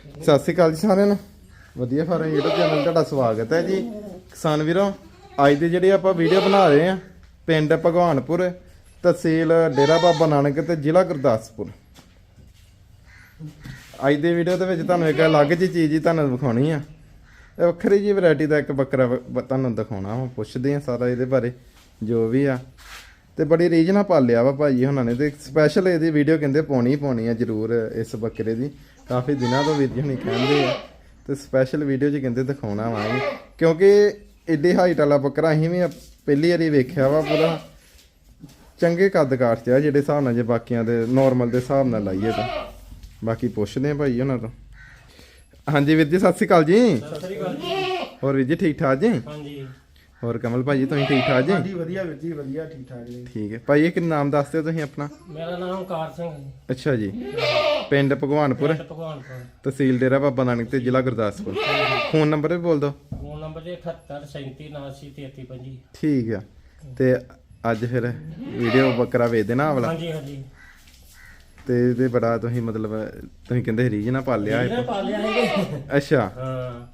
ਸਤਿ ਸ਼੍ਰੀ ਅਕਾਲ ਜੀ ਸਾਰਿਆਂ ਨੂੰ। ਵਧੀਆ ਫਾਰਮ YouTube ਚੈਨਲ ਤੁਹਾਡਾ ਸਵਾਗਤ ਹੈ ਜੀ। ਕਿਸਾਨ ਵੀਰੋ, ਅੱਜ ਦੀ ਜਿਹੜੀ ਆਪਾਂ ਵੀਡੀਓ ਬਣਾ ਰਹੇ ਆ ਪਿੰਡ ਭਗਵਾਨਪੁਰ, ਤਹਿਸੀਲ ਡੇਰਾ ਬਾਬਾ ਨਾਨਕ ਤੇ ਜ਼ਿਲ੍ਹਾ ਗੁਰਦਾਸਪੁਰ। ਅੱਜ ਦੀ ਵੀਡੀਓ ਦੇ ਵਿੱਚ ਤੁਹਾਨੂੰ ਇੱਕ ਅਲੱਗ ਜਿਹੀ ਚੀਜ਼ ਹੀ ਤੁਹਾਨੂੰ ਦਿਖਾਉਣੀ ਆ। ਇਹ ਵੱਖਰੀ ਜਿਹੀ ਵੈਰਾਈਟੀ ਦਾ ਇੱਕ ਬੱਕਰਾ ਵ- ਤੁਹਾਨੂੰ ਦਿਖਾਉਣਾ ਵਾ, ਪੁੱਛਦੇ ਆ ਸਾਰਾ ਇਹਦੇ ਬਾਰੇ, ਜੋ ਵੀ ਆ। ਤੇ ਬੜੀ ਰੀਝ ਨਾਲ ਪਾਲਿਆ ਵਾ ਭਾਜੀ ਉਹਨਾਂ ਨੇ, ਤੇ ਸਪੈਸ਼ਲ ਇਹਦੀ ਵੀਡੀਓ ਕਹਿੰਦੇ ਪਾਉਣੀ ਹੀ ਪਾਉਣੀ ਆ, ਜ਼ਰੂਰ ਇਸ ਬੱਕਰੇ ਦੀ। ਕਾਫੀ ਦਿਨਾਂ ਤੋਂ ਵੀਰ ਜੀ ਹੁਣੀ ਕਹਿੰਦੇ ਆ। ਤੇ ਸਪੈਸ਼ਲ ਵੀਡੀਓ 'ਚ ਕਹਿੰਦੇ ਦਿਖਾਉਣਾ ਵਾ। ਕਿਉਂਕਿ ਏਡੀ ਹਾਈਟ ਵਾਲਾ ਬੱਕਰਾ ਅਸੀਂ ਵੀ ਪਹਿਲੀ ਵਾਰੀ ਵੇਖਿਆ ਵਾ ਪੂਰਾ। ਚੰਗੇ ਕੱਦ ਕਾਠ 'ਚ ਆ ਜਿਹੜੇ ਹਿਸਾਬ ਨਾਲ ਜੇ ਬਾਕੀਆਂ ਦੇ ਨਾਰਮਲ ਦੇ ਹਿਸਾਬ ਨਾਲ ਲਾਈਏ ਤਾਂ। ਬਾਕੀ ਪੁੱਛਦੇ ਆ ਭਾਈ ਉਹਨਾਂ ਤੋਂ। ਹਾਂਜੀ ਵੀਰ ਜੀ ਸਤਿ ਸ਼੍ਰੀ ਅਕਾਲ ਜੀ। ਸਤਿ ਸ੍ਰੀ ਅਕਾਲ ਹੋਰ ਵੀਰ ਜੀ ਠੀਕ ਠਾਕ ਜੀ? ਹਾਂਜੀ। ਹੋਰ ਕਮਲ ਭਾਜੀ ਤੁਸੀਂ ਠੀਕ ਠਾਕ ਜੀ? ਹਾਂਜੀ ਵਧੀਆ ਵੀਰ ਜੀ ਵਧੀਆ ਠੀਕ ਠਾਕ ਜੀ। ਠੀਕ ਹੈ। ਭਾਈ ਇਹ ਕਿ ਨਾਮ ਦੱਸ ਦਿਓ ਤੁਸੀਂ ਆਪਣਾ। ਮੇਰਾ ਨਾਮ ਕਾਰ ਸਿੰਘ ਹੈ ਅੱਛਾ ਜੀ। ਪਿੰਡ ਭਗਵਾਨਪੁਰ। ਪਿੰਡ ਭਗਵਾਨਪੁਰ। ਤਹਿਸੀਲ ਡੇਰਾ ਬਾਬਾ ਨਾਨਕ ਤੇ ਜ਼ਿਲ੍ਹਾ ਗੁਰਦਾਸਪੁਰ। ਫੋਨ ਨੰਬਰ ਵੀ ਬੋਲ ਦਿਓ। ਫੋਨ ਨੰਬਰ ਜੀ 78 37 79 33 ਠੀਕ ਆ। ਤੇ ਅੱਜ ਫਿਰ ਵੀਡੀਓ ਬੱਕਰਾ ਵੇਚ ਦੇਣਾ ਵਾਲਾ ਹਾਂਜੀ ਹਾਂਜੀ। ਤੇ ਇਹਦੇ ਬੜਾ ਤੁਸੀਂ ਮਤਲਬ ਤੁਸੀਂ ਕਹਿੰਦੇ ਰੀਜ ਨਾ ਪਾਲਿਆ ਇਹਨੇ ਇਹ ਪਾ ਲਿਆ ਹੈ ਅੱਛਾ। ਹਾਂ।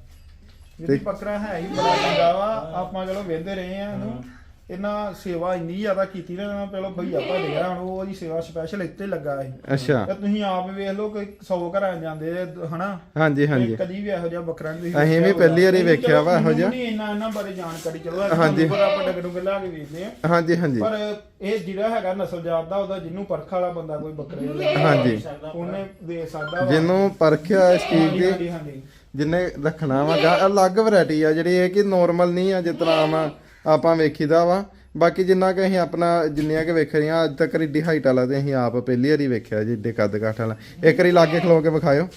ਵੀਰ ਜੀ ਬੱਕਰਾ ਹੈ ਹੀ ਬੜਾ ਚੰਗਾ ਵਾ ਆਪਾਂ ਚਲੋ ਵੇਂਦੇ ਰਹੇ ਆ ਇਹਨੂੰ। ਇਹਨਾਂ ਸੇਵਾ ਇੰਨੀ ਜ਼ਿਆਦਾ ਕੀਤੀ ਨਾ ਇਹਨਾਂ ਪਹਿਲਾਂ ਭਈਆ ਗਿਆ ਹੁਣ ਉਹ ਉਹਦੀ ਸੇਵਾ ਸਪੈਸ਼ਲ ਇੱਥੇ ਲੱਗਾ ਹੈ ਅੱਛਾ। ਤੇ ਤੁਸੀਂ ਆਪ ਵੇਖ ਲਓ ਕਿ 100 ਘਰਾਂ ਜਾਂਦੇ ਜੇ, ਹਨਾ? ਹਾਂਜੀ ਹਾਂਜੀ। ਤੇ ਕਦੀ ਵੀ ਇਹੋ ਜਿਹਾ ਬੱਕਰਾ ਨਹੀਂ ਅਸੀਂ ਵੀ ਪਹਿਲੀ ਵਾਰੀ ਵੇਖਿਆ ਵਾ ਇਹੋ ਜਿਹਾ। ਨਹੀਂ ਇੰਨਾ ਇਹਨਾਂ ਬਾਰੇ ਜਾਣਕਾਰੀ ਚਲੋ ਹਾਂਜੀ। ਪਰ ਆਪਾਂ ਡੰਗ ਡੁੰਗ ਲਾ ਕੇ ਵੇਚਦੇ ਆ ਹਾਂਜੀ ਹਾਂਜੀ। ਪਰ ਇਹ ਜਿਹੜਾ ਹੈਗਾ ਨਸਲ ਜਾਤ ਦਾ ਉਹਦਾ ਜਿਹਨੂੰ ਪਰਖ ਵਾਲਾ ਬੰਦਾ ਕੋਈ ਬੱਕਰੇ ਦਾ ਹਾਂਜੀ। ਉਹਨੇ ਵੇਚ ਸਕਦਾ ਵਾ। ਜਿਹਨੂੰ ਪਰਖਿਆ ਇਸ ਚੀਜ਼ ਹਾਂਜੀ ਦੀ ਹਾਂਜੀ ਹਾਂਜੀ। ਜਿੰਨੇ ਰੱਖਣਾ ਵਾ ਗਾ ਅਲੱਗ ਵੈਰਾਈਟੀ ਆ, ਜਿਹੜੀ ਇਹ ਕਿ ਨੋਰਮਲ ਨਹੀਂ ਆ ਜਿਸ ਤਰ੍ਹਾਂ ਆਮ ਆਪਾਂ ਵੇਖੀਦਾ ਵਾ। ਬਾਕੀ ਜਿੰਨਾ ਕਿ ਅਸੀਂ ਆਪਣਾ, ਜਿੰਨੀਆਂ ਕਿ ਵੇਖ ਰਹੀਆਂ, ਅੱਜ ਤੱਕ ਏਡੀ ਹਾਈਟ ਵਾਲਾ ਤੇ ਅਸੀਂ ਆਪ ਪਹਿਲੀ ਵਾਰੀ ਵੇਖਿਆ ਜੀ, ਏਡੇ ਕੱਦ ਕਾਠ ਵਾਲਾ। ਇੱਕ ਵਾਰੀ ਲਾਗੇ ਖਲੋ ਕੇ ਵਿਖਾਇਓ।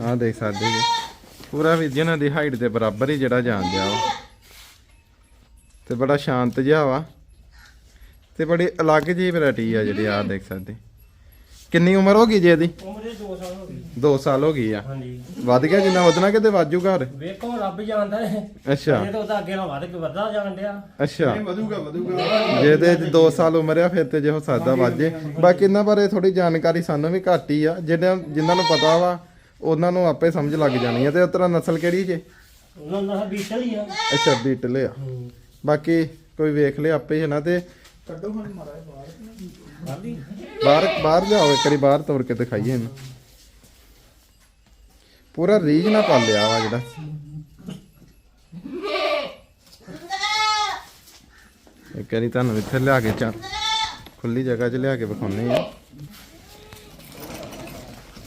ਹਾਂ ਦੇਖ ਸਕਦੇ ਜੀ। ਪੂਰਾ ਵੀ ਜਿਹਨਾਂ ਦੀ ਹਾਈਟ ਦੇ ਬਰਾਬਰ ਹੀ ਜਿਹੜਾ ਜਾਣ ਦਿਆ ਵਾ। ਤੇ ਬੜਾ ਸ਼ਾਂਤ ਜਿਹਾ ਵਾ। ਤੇ ਬੜੀ ਅਲੱਗ ਜਿਹੀ ਵੈਰਾਈਟੀ ਆ ਜਿਹੜੀ ਆ ਦੇਖ ਸਕਦੇ। ਕਿੰਨੀ ਉਮਰ ਹੋ ਗਈ ਜੀ ਇਹਦੀ? ਉਮਰ ਦੇ 2 ਸਾਲ ਹੋ ਗਏ 2 ਸਾਲ ਹੋ ਗਈ ਆ। ਹਾਂਜੀ। ਵੱਧ ਗਿਆ ਜਿੰਨਾ ਵਧਣਾ ਕਿਤੇ ਵਾਜੂ ਘਰ? ਵੇਖੋ ਰੱਬ ਜਾਣਦਾ ਹੈ ਅੱਛਾ। ਇਹ ਤਾਂ ਉਹਦਾ ਅੱਗੇ ਨਾਲ ਵੱਧ ਕੇ ਵੱਧਦਾ ਜਾਣ ਡਿਆ। ਅੱਛਾ। ਨਹੀਂ ਵਧੂਗਾ ਵਧੂਗਾ। ਜੇ ਤੇ 2 ਸਾਲ ਉਮਰ ਆ ਫਿਰ ਤੇ ਜੇ ਹੋ ਸਕਦਾ ਵਾਜੇ ਬਾਕੀ ਇਹਨਾਂ ਬਾਰੇ ਥੋੜੀ ਜਾਣਕਾਰੀ ਸਾਨੂੰ ਵੀ ਘੱਟ ਹੀ ਆ। ਜਿਹਨਾਂ ਜਿਨ੍ਹਾਂ ਨੂੰ ਪਤਾ ਵਾ ਉਹਨਾਂ ਨੂੰ ਆਪੇ ਸਮਝ ਲੱਗ ਜਾਣੀ ਆ। ਤੇ ਉਸ ਤਰ੍ਹਾਂ ਨਸਲ ਕਿਹੜੀ ਜੇ? ਉਹਨਾਂ ਦਾ ਬੀਟਲ ਹੀ ਆ। ਅੱਛਾ ਬੀਟਲ ਆ। ਹੂੰ। ਬਾਕੀ ਕੋਈ ਵੇਖ ਲਿਆ ਆਪੇ ਹੈ ਨਾ ਤੇ ਕੱਢੋ ਹੁਣ ਮਾਰਾ ਬਾਹਰ। ਬਾਹਰ ਬਾਹਰ ਜਾਓ ਇੱਕ ਵਾਰੀ ਬਾਹਰ ਤੋੜ ਕੇ ਦਿਖਾਈਏ ਇਹਨੂੰ। ਪੂਰਾ ਰੀਜ ਨਾ ਪਾਲਿਆ ਵਾ ਜਿਹੜਾ। ਇੱਕ ਵਾਰੀ ਤੁਹਾਨੂੰ ਇੱਥੇ ਲਿਆ ਕੇ ਚਾ ਖੁੱਲੀ ਜਗ੍ਹਾ 'ਚ ਲਿਆ ਕੇ ਵਿਖਾਉਣੇ ਆ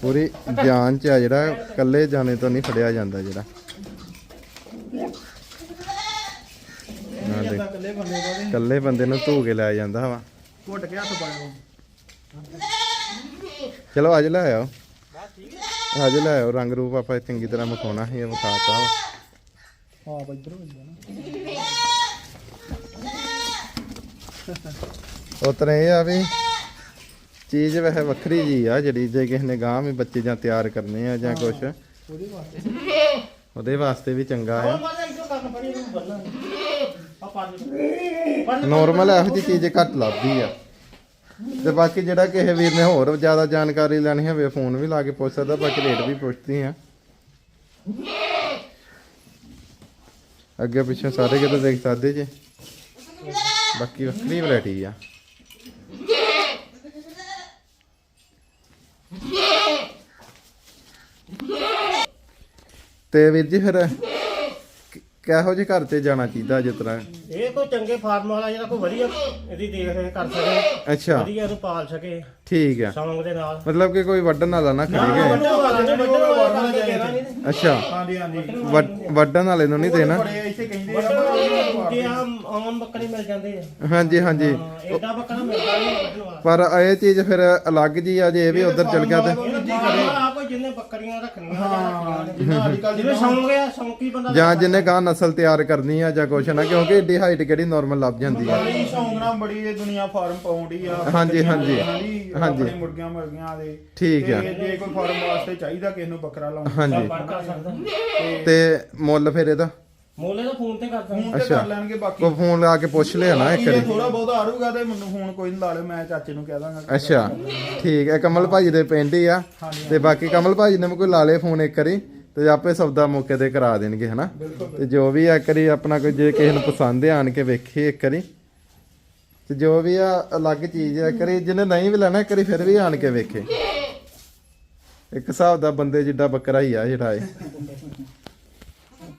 ਪੂਰੀ ਜਾਨ 'ਚ ਆ ਜਿਹੜਾ ਇਕੱਲੇ ਜਾਣੇ ਤੋਂ ਨਹੀਂ ਫੜਿਆ ਜਾਂਦਾ ਜਿਹੜਾ ਨਾ ਦੇਖ ਬੰਦੇ ਇਕੱਲੇ ਬੰਦੇ ਨੂੰ ਧੂ ਕੇ ਲੈ ਜਾਂਦਾ ਵਾ। ਘੁੱਟ ਕੇ ਹੱਥ ਪਾਇਓ। ਚਲੋ ਅੱਜ ਲੈ ਆਓ। ਅੱਜ ਲੈ ਆਓ ਰੰਗ ਰੂਪ ਆਪਾਂ ਚੰਗੀ ਤਰ੍ਹਾਂ ਮਖਾਉਣਾ ਹੈ ਇਹ ਵਿਖਾਤਾ ਵਾ। ਹਾਂ ਬਈ ਇਧਰ ਹੋ ਜਾਣਾ। ਉਤਰੇ ਇਹ ਆ ਵੀ। ਚੀਜ਼ ਵੈਸੇ ਵੱਖਰੀ ਜੀ ਆ ਜਿਹੜੀ ਜੇ ਕਿਸੇ ਨੇ ਗਾਂ ਵੀ ਬੱਚੇ ਜਾਂ ਤਿਆਰ ਕਰਨੇ ਆ ਜਾਂ ਕੁਛ। ਉਹਦੇ ਵਾਸਤੇ ਵੀ ਚੰਗਾ ਆ ਮਾਰੇ ਇਸੋ ਕੰਨ ਪੜੀ ਨੂੰ ਬੰਨਣਾ ਆ ਪਾ ਨਾਰਮਲ ਇਹੋ ਜਿਹੀ ਚੀਜ਼ ਘੱਟ ਲੱਭਦੀ ਆ। ਤੇ ਬਾਕੀ ਜਿਹੜਾ ਕਿਸੇ ਵੀਰ ਨੇ ਹੋਰ ਜ਼ਿਆਦਾ ਜਾਣਕਾਰੀ ਲੈਣੀ ਹੋਵੇ, ਫੋਨ ਵੀ ਲਾ ਕੇ ਪੁੱਛ ਸਕਦਾ, ਬਾਕੀ ਰੇਟ ਵੀ ਪੁੱਛਦੀ ਆ। ਅੱਗੇ ਪਿੱਛੇ ਸਾਰੇ ਕਿਤੇ ਦੇਖ ਸਕਦੇ ਜੇ। ਬਾਕੀ ਵੱਖਰੀ ਵੈਰਾਈਟੀ ਆ। ਤੇ ਵੀਰ ਜੀ ਫਿਰ ਕਿਹੋ ਜਿਹੇ ਘਰ ਤੇ ਜਾਣਾ ਚਾਹੀਦਾ ਜਿਸ ਤਰ੍ਹਾਂ? ਇਹ ਕੋਈ ਚੰਗੇ ਫਾਰਮ ਵਾਲਾ ਜਿਹੜਾ ਕੋਈ ਵਧੀਆ ਇਹਦੀ ਦੇਖ ਰੇਖ ਕਰ ਸਕੇ। ਅੱਛਾ। ਵਧੀਆ ਇਹਨੂੰ ਪਾਲ ਸਕੇ। ਠੀਕ ਆ ਸੌਂਗ ਦੇ ਨਾਲ। ਮਤਲਬ ਕਿ ਕੋਈ ਵੱਢਣ ਵਾਲਾ ਨਾ ਖਰੀਗੇ ਵੱਡਾ ਵਾਲਾ ਵੱਡਾ ਵਾਲਾ ਕਰਕੇ ਦੇਣਾ ਨਹੀਂ। ਅੱਛਾ। ਹਾਂਜੀ ਹਾਂਜੀ। ਵੱਢ- ਵੱਢਣ ਵਾਲੇ ਨੂੰ ਨਹੀਂ ਦੇਣਾ। ਬੜੇ ਇੱਥੇ ਕਹਿੰਦੇ ਆ। ਵੱਡਾ ਜੇ ਆਮ ਆਮ ਬੱਕਰੇ ਮਿਲ ਜਾਂਦੇ ਆ। ਹਾਂਜੀ ਹਾਂਜੀ। ਹਾਂ, ਏਡਾ ਬੱਕਰਾ ਮਿਲਦਾ ਨਹੀਂ ਵੱਢਣ ਵਾਲਾ। ਪਰ ਇਹ ਚੀਜ਼ ਫਿਰ ਅਲੱਗ ਜੀ ਆ ਜੇ ਇਹ ਵੀ ਉਧਰ ਚਲ ਗਿਆ ਤੇ। ਇਹਨੂੰ ਫਾਰਮ ਵਾਲਾ ਕੋਈ ਜਿਹਨੇ ਬੱਕਰੀਆਂ ਰੱਖਣੀਆਂ ਜਾਂ। ਜਿੰਨਾ ਅੱਜ ਕੱਲ ਜਿਵੇਂ ਸੌਂਗ ਆ ਸੌਂਕੀ ਬੰਦਾ ਜਾਂ ਜਿਹਨੇ ਗਾਂ ਨਸਲ ਤਿਆਰ ਕਰਨੀ ਆ ਜਾਂ ਕੁਛ ਨਾ ਕਿਉਂਕਿ ਏਡੀ ਹਾਈਟ ਕਿਹੜੀ ਨਾਰਮਲ ਲੱਭ ਜਾਂਦੀ ਆ। ਬੜੀ ਸ਼ੌਂਕਣਾ ਬੜੀ ਇਹ ਦੁਨੀਆ ਫਾਰਮ ਪਾਉਂਦੀ ਆ। ਹਾਂਜੀ, ਹਾਂਜੀ। ਹਾਂਜੀ ਹਾਂਜੀ। ਆਪਣੇ ਮੁਰਗੀਆਂ ਮੁਰਗੀਆਂ ਦੇ। ਠੀਕ ਆ। ਤੇ ਜੇ ਕੋਈ ਫਾਰਮ ਵਾਸਤੇ ਚਾਹੀਦਾ ਕਿਸੇ ਨੂੰ ਬੱਕਰਾ ਲਾਉਣਾ। ਹਾਂਜੀ। ਬੜ ਕਰ ਸਕਦਾ ਤੇ ਮੁੱਲ ਫਿਰ ਇਹਦਾ? ਮੋਲੇ ਦਾ ਫੋਨ ਤੇ ਕਰਦਾ ਫੋਨ ਤੇ ਅੱਛਾ। ਕਰ ਲੈਣਗੇ ਬਾਕੀ। ਕੋ ਫੋਨ ਲਾ ਕੇ ਪੁੱਛ ਲਿਆ ਨਾ ਇੱਕ ਵਾਰੀ। ਥੋੜਾ ਬਹੁਤ ਆਰੂਗਾ ਤੇ ਮੈਨੂੰ ਫੋਨ ਕੋਈ ਨਹੀਂ ਲਾ ਲਿਓ ਮੈਂ ਚਾਚੇ ਨੂੰ ਕਹਿ ਦਾਂਗਾ। ਅੱਛਾ ਠੀਕ ਹੈ ਕਮਲ ਭਾਜੀ ਦੇ ਪਿੰਡ ਹੀ ਆ। ਤੇ ਬਾਕੀ ਕਮਲ ਭਾਜੀ ਨੇ ਕੋਈ ਲਾ ਲੇ ਫੋਨ ਇੱਕ ਵਾਰੀ ਤੇ ਆਪੇ ਸੌਦਾ ਮੌਕੇ ਤੇ ਕਰਾ ਦੇਣਗੇ ਹਨਾ? ਤੇ ਜੋ ਵੀ ਆ ਇੱਕ ਵਾਰੀ ਆਪਣਾ ਕੋਈ ਜੇ ਕਿਸੇ ਨੂੰ ਪਸੰਦ ਆ ਆਣ ਕੇ ਵੇਖੇ ਇੱਕ ਵਾਰੀ। ਤੇ ਜੋ ਵੀ ਆ ਅਲੱਗ ਚੀਜ਼ ਆ ਇੱਕ ਵਾਰੀ ਜਿਹਨੇ ਨਹੀਂ ਵੀ ਲੈਣਾ ਇੱਕ ਵਾਰੀ ਫਿਰ ਵੀ ਆਣ ਕੇ ਵੇਖੇ। ਇੱਕ ਹਿਸਾਬ ਦਾ ਬੰਦੇ ਜਿੱਡਾ ਬੱਕਰਾ ਹੀ ਆ ਜਿਹੜਾ ਇਹ।